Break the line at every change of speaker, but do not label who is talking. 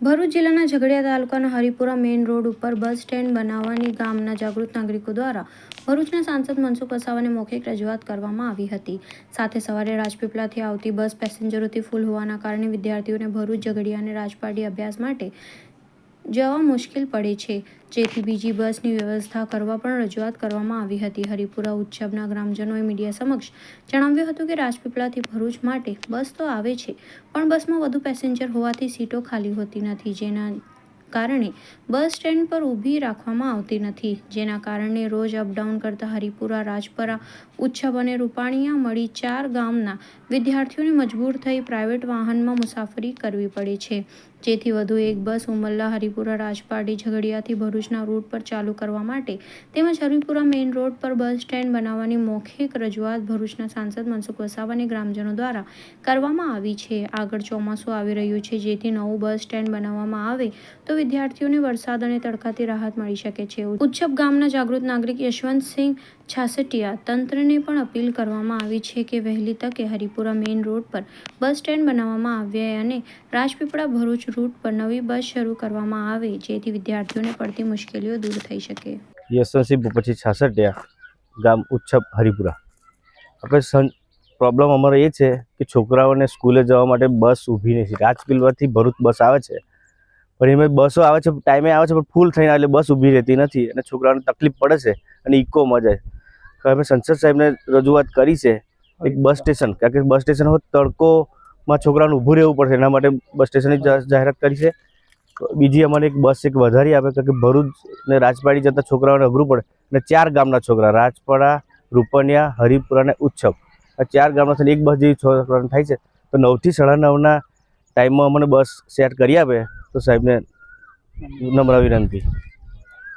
ભરૂચ જિલ્લાના ઝઘડિયા તાલુકાના Haripura main road ઉપર બસ સ્ટેન્ડ બનાવવાની ગામના જાગૃત નાગરિકો દ્વારા ભરૂચના સાંસદ મનસુખ વસાવાને મૌખિક રજૂઆત કરવામાં આવી હતી. સાથે સવારે રાજપીપળાથી આવતી બસ પેસેન્જરોથી ફૂલ હોવાના કારણે વિદ્યાર્થીઓને ભરૂચ ઝઘડિયા અને રાજપાટી અભ્યાસ માટે જવા મુશ્કેલ પડે છે. જેથી બીજી બસની વ્યવસ્થા કરવા પણ રજૂઆત કરવામાં આવી હતી. હરિપુરા ઉચ્છબના ગ્રામજનોએ મીડિયા સમક્ષ જણાવ્યું હતું કે રાજપીપળાથી ભરૂચ માટે બસ તો આવે છે, પણ બસમાં વધુ પેસેન્જર હોવાથી સીટો ખાલી હોતી નથી. જેના કારણે બસ સ્ટેન્ડ પર ઊભી રાખવામાં આવતી નથી. જેના કારણે રોજ અપડાઉન કરતા હરિપુરા, રાજપરા ઉચ્છબ અને રૂપાણીયા મળી ચાર ગામના વિદ્યાર્થીઓને મજબૂર થઈ પ્રાઇવેટ વાહનમાં મુસાફરી કરવી પડે છે. જેથી વધુ એક બસ ઉમલ્લા, હરિપુરા, રાજપાડી, ઝઘડિયાથી ભરૂચના રૂટ પર ચાલુ કરવા માટે તેમજ હરિપુરા મેઇન રોડ પર બસ સ્ટેન્ડ બનાવવાની મૌખિક રજૂઆત ભરૂચના સાંસદ મનસુખ વસાવાની ગ્રામજનો દ્વારા કરવામાં આવી છે. આગળ ચોમાસું આવી રહ્યું છે, જેથી નવું બસ સ્ટેન્ડ બનાવવામાં આવે તો વિદ્યાર્થીઓને વરસાદ અને તડકાથી રાહત મળી શકે છે. ઉચ્છપ ગામના જાગૃત નાગરિક યશવંતસિંહ છાસટિયા તંત્રને પણ અપીલ કરવામાં આવી છે કે વહેલી તકે હરિપુરા મેઇન રોડ પર બસ સ્ટેન્ડ બનાવવામાં આવે અને રાજપીપળા ભરૂચ રૂટ પર નવી બસ શરૂ કરવામાં આવે, જેથી વિદ્યાર્થીઓને પડતી મુશ્કેલીઓ દૂર થઈ શકે.
યશવંતસિંહ ભૂપતસિંહ છાસઠિયા ગામ ઉચ્છપ હરિપુરા. આપણે સન પ્રોબ્લેમ અમારો એ છે કે છોકરાઓને સ્કૂલે જવા માટે બસ ઊભી નથી. રાજપીલવાથી ભરૂચ બસ આવે છે. પણ એમાં બસો આવે છે ટાઈમે આવે છે પણ ફૂલ થઈને એટલે બસ ઊભી રહેતી નથી અને છોકરાઓને તકલીફ પડે છે અને ઇકોમાં જાય. તો અમે સંસદ સાહેબને રજૂઆત કરી છે એક બસ સ્ટેશન કારણ કે બસ સ્ટેશન હોય તડકોમાં છોકરાઓને ઊભું રહેવું પડશે એના માટે બસ સ્ટેશનની જાહેરાત કરી છે. બીજી અમારે એક બસ એક વધારી આપે કારણ કે ભરૂચ ને રાજપાડી જતા છોકરાઓને અઘરું પડે. અને ચાર ગામના છોકરા રાજપાડા રૂપનિયા હરિપુરા અને ઉચ્છપ આ ચાર ગામના થઈને એક બસ જેવી છોકરાઓને થાય છે. તો નવથી સાડા નવના ટાઈમમાં અમને બસ સેટ કરી આપે. તો સાહેબને નમ્ર વિનંતી